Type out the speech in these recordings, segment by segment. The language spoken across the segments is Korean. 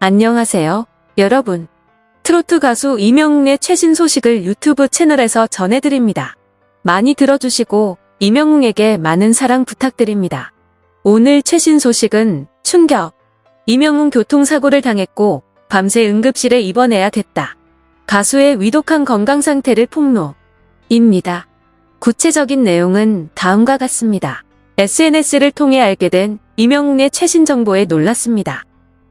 안녕하세요, 여러분. 트로트 가수 이명웅의 최신 소식을 유튜브 채널에서 전해드립니다. 많이 들어주시고 이명웅에게 많은 사랑 부탁드립니다. 오늘 최신 소식은 충격. 이명웅 교통사고를 당했고 밤새 응급실에 입원해야 됐다. 가수의 위독한 건강 상태를 폭로 입니다. 구체적인 내용은 다음과 같습니다. SNS를 통해 알게 된 이명웅의 최신 정보에 놀랐습니다.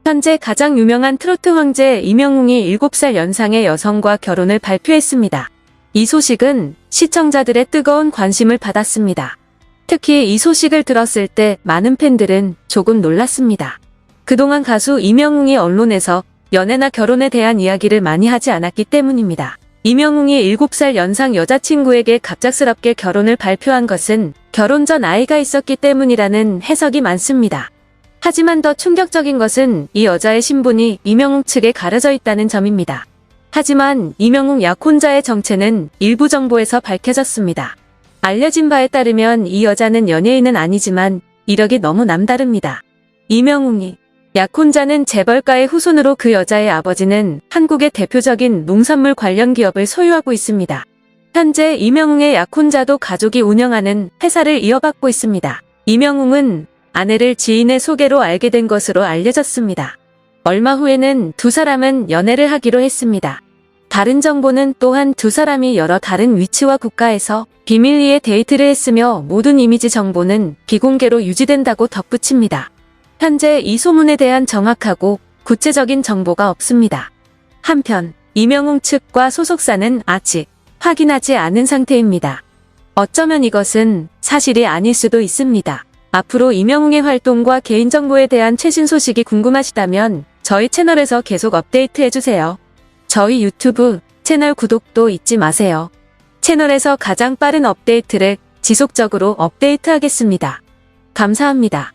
현재 가장 유명한 트로트 황제 이명웅이 7살 연상의 여성과 결혼을 발표했습니다. 이 소식은 시청자들의 뜨거운 관심을 받았습니다. 특히 이 소식을 들었을 때 많은 팬들은 조금 놀랐습니다. 그동안 가수 이명웅이 언론에서 연애나 결혼에 대한 이야기를 많이 하지 않았기 때문입니다. 이명웅이 7살 연상 여자친구에게 갑작스럽게 결혼을 발표한 것은 결혼 전 아이가 있었기 때문이라는 해석이 많습니다. 하지만 더 충격적인 것은 이 여자의 신분이 이명웅 측에 가려져 있다는 점입니다. 하지만 이명웅 약혼자의 정체는 일부 정보에서 밝혀졌습니다. 알려진 바에 따르면 이 여자는 연예인은 아니지만 이력이 너무 남다릅니다. 이명웅이 약혼자는 재벌가의 후손으로 그 여자의 아버지는 한국의 대표적인 농산물 관련 기업을 소유하고 있습니다. 현재 이명웅의 약혼자도 가족이 운영하는 회사를 이어받고 있습니다. 이명웅은 아내를 지인의 소개로 알게 된 것으로 알려졌습니다. 얼마 후에는 두 사람은 연애를 하기로 했습니다. 다른 정보는 또한 두 사람이 여러 다른 위치와 국가에서 비밀리에 데이트를 했으며 모든 이미지 정보는 비공개로 유지된다고 덧붙입니다. 현재 이 소문에 대한 정확하고 구체적인 정보가 없습니다. 한편 이명웅 측과 소속사는 아직 확인하지 않은 상태입니다. 어쩌면 이것은 사실이 아닐 수도 있습니다. 앞으로 이명웅의 활동과 개인정보에 대한 최신 소식이 궁금하시다면 저희 채널에서 계속 업데이트 해주세요. 저희 유튜브 채널 구독도 잊지 마세요. 채널에서 가장 빠른 업데이트를 지속적으로 업데이트 하겠습니다. 감사합니다.